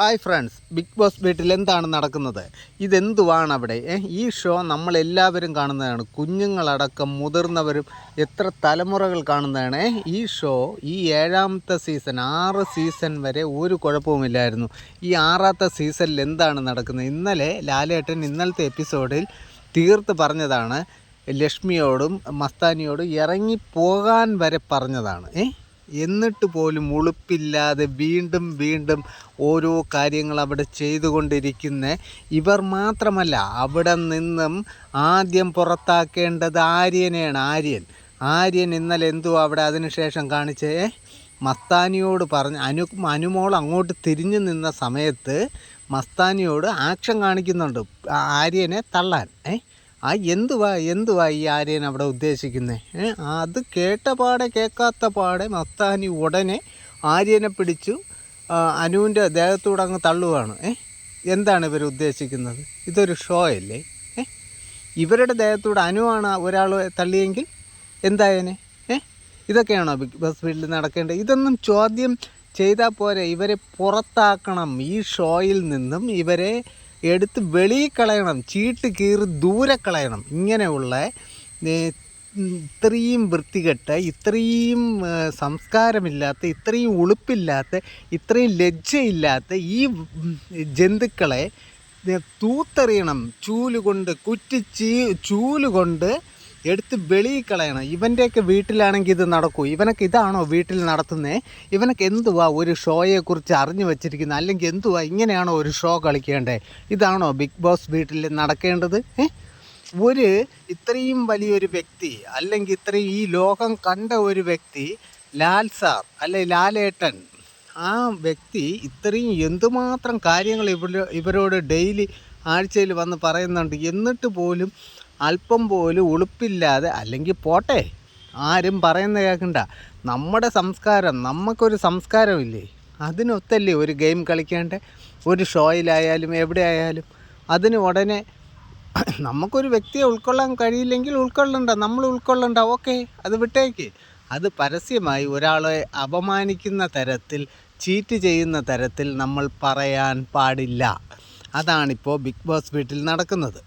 Hi friends big boss വീട്ടിൽ എന്താണ് നടക്കുന്നത്? ഇതെന്തുവാണ് അവിടെ ഈ ഷോ നമ്മളെല്ലാവരും കാണുന്നതാണ്. കുഞ്ഞുങ്ങളടക്കം മുതിർന്നവരും എത്ര തലമുറകൾ കാണുന്നതാണ്. ഈ ഷോ ഈ ഏഴാമത്തെ സീസൺ ആറ് സീസൺ വരെ ഒരു കുഴപ്പവുമില്ലായിരുന്നു. ഈ ആറാമത്തെ സീസണിൽ എന്താണ് നടക്കുന്നത്? ഇന്നലെ ലാലേട്ടൻ ഇന്നലത്തെ എപ്പിസോഡിൽ തീർത്ത് പറഞ്ഞതാണ്. ലക്ഷ്മിയോടും മസ്താനിയോടും ഇറങ്ങി പോകാൻ വരെ പറഞ്ഞതാണ്. ഏ എന്നിട്ട് പോലും ഉളുപ്പില്ലാതെ വീണ്ടും വീണ്ടും ഓരോ കാര്യങ്ങൾ അവിടെ ചെയ്തുകൊണ്ടിരിക്കുന്ന. ഇവർ മാത്രമല്ല അവിടെ നിന്നും ആദ്യം പുറത്താക്കേണ്ടത് ആര്യനെയാണ് ആര്യൻ. ആര്യൻ ഇന്നലെ എന്തോ അവിടെ അതിനുശേഷം കാണിച്ചേ? മസ്താനിയോട് പറഞ്ഞ് അനു അനുമോൾ അങ്ങോട്ട് തിരിഞ്ഞു നിന്ന സമയത്ത് മസ്താനിയോട് ആക്ഷൻ കാണിക്കുന്നുണ്ട് ആര്യനെ തള്ളാൻ. ഏ? ആ എന്തുവാ എന്തുവാ ഈ ആര്യൻ അവിടെ ഉദ്ദേശിക്കുന്നത് അത് കേട്ട പാടെ കേൾക്കാത്ത പാടെ മസ്താനി ഉടനെ ആര്യനെ പിടിച്ചു അനുവിന്റെ ദേഹത്തൂടെ അങ്ങ് തള്ളുവാണ്. ഏ എന്താണ് ഇവർ ഉദ്ദേശിക്കുന്നത്? ഇതൊരു ഷോ അല്ലേ? ഏ ഇവരുടെ ദേഹത്തൂടെ അനുവാണ് ഒരാൾ തള്ളിയെങ്കിൽ എന്തായനെ? ഏ ഇതൊക്കെയാണോ ബിഗ് ബോസ് വീട്ടിൽ നടക്കേണ്ടത്? ഇതൊന്നും ചോദ്യം ചെയ്താൽ പോരെ ഇവരെ പുറത്താക്കണം. ഈ ഷോയിൽ നിന്നും ഇവരെ എടുത്ത് വെളിയിൽ കളയണം ചീട്ട് കീറി ദൂരെ കളയണം. ഇങ്ങനെയുള്ള ഇത്രയും വൃത്തികെട്ട ഇത്രയും സംസ്കാരമില്ലാത്ത ഇത്രയും ഉളുപ്പില്ലാത്ത ഇത്രയും ലജ്ജയില്ലാത്ത ഈ ജന്തുക്കളെ തൂത്തെറിയണം. ചൂൽ കൊണ്ട് ചൂലുകൊണ്ട് ചൂൽ ചൂലുകൊണ്ട് എടുത്ത് വെളിയിൽ കളയണം. ഇവന്റെയൊക്കെ വീട്ടിലാണെങ്കിൽ ഇത് നടക്കൂ. ഇവനൊക്കെ ഇതാണോ വീട്ടിൽ നടത്തുന്നത് ഇവനൊക്കെ എന്തുവാ ഒരു ഷോയെക്കുറിച്ച് അറിഞ്ഞു വച്ചിരിക്കുന്നത് അല്ലെങ്കിൽ എന്തുവാ ഇങ്ങനെയാണോ ഒരു ഷോ കളിക്കേണ്ടേ? ഇതാണോ ബിഗ് ബോസ് വീട്ടിൽ നടക്കേണ്ടത്? ഒരു ഇത്രയും വലിയൊരു വ്യക്തി അല്ലെങ്കിൽ ഇത്രയും ഈ ലോകം കണ്ട ഒരു വ്യക്തി ലാൽ സാർ അല്ലെ ലാലേട്ടൻ ആ വ്യക്തി ഇത്രയും എന്തുമാത്രം കാര്യങ്ങൾ ഇവർ ഇവരോട് ഡെയിലി ആഴ്ചയിൽ വന്ന് പറയുന്നുണ്ട്. എന്നിട്ട് പോലും അല്പം പോലും ഉളുപ്പില്ലാതെ അല്ലെങ്കിൽ പോട്ടെ ആരും പറയുന്ന കേൾക്കണ്ട. നമ്മുടെ സംസ്കാരം നമുക്കൊരു സംസ്കാരമില്ലേ? അതിനൊത്തല്ലേ ഒരു ഗെയിം കളിക്കേണ്ട? ഒരു ഷോയിലായാലും എവിടെ ആയാലും അതിന് ഉടനെ നമുക്കൊരു വ്യക്തിയെ ഉൾക്കൊള്ളാൻ കഴിയില്ലെങ്കിൽ ഉൾക്കൊള്ളണ്ട നമ്മൾ ഉൾക്കൊള്ളണ്ട ഓക്കെ അത് വിട്ടേക്ക്. അത് പരസ്യമായി ഒരാളെ അപമാനിക്കുന്ന തരത്തിൽ ചീറ്റ് ചെയ്യുന്ന തരത്തിൽ നമ്മൾ പറയാൻ പാടില്ല. അതാണിപ്പോൾ ബിഗ് ബോസ് വീട്ടിൽ നടക്കുന്നത്.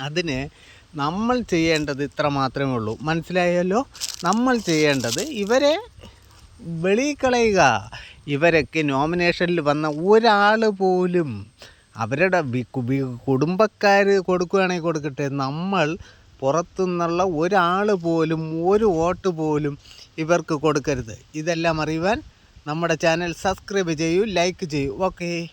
അതിന് നമ്മൾ ചെയ്യേണ്ടത് ഇത്ര മാത്രമേ ഉള്ളൂ. മനസ്സിലായല്ലോ? നമ്മൾ ചെയ്യേണ്ടത് ഇവരെ വെളി കളയുക ഇവരൊക്കെ നോമിനേഷനിൽ വന്ന ഒരാൾ പോലും അവരുടെ കുടുംബക്കാർ കൊടുക്കുകയാണെങ്കിൽ കൊടുക്കട്ടെ. നമ്മൾ പുറത്തുനിന്നുള്ള ഒരാൾ പോലും ഒരു വോട്ട് പോലും ഇവർക്ക് കൊടുക്കരുത്. ഇതെല്ലാം അറിയുവാൻ നമ്മുടെ ചാനൽ സബ്സ്ക്രൈബ് ചെയ്യൂ ലൈക്ക് ചെയ്യൂ. ഓക്കേ.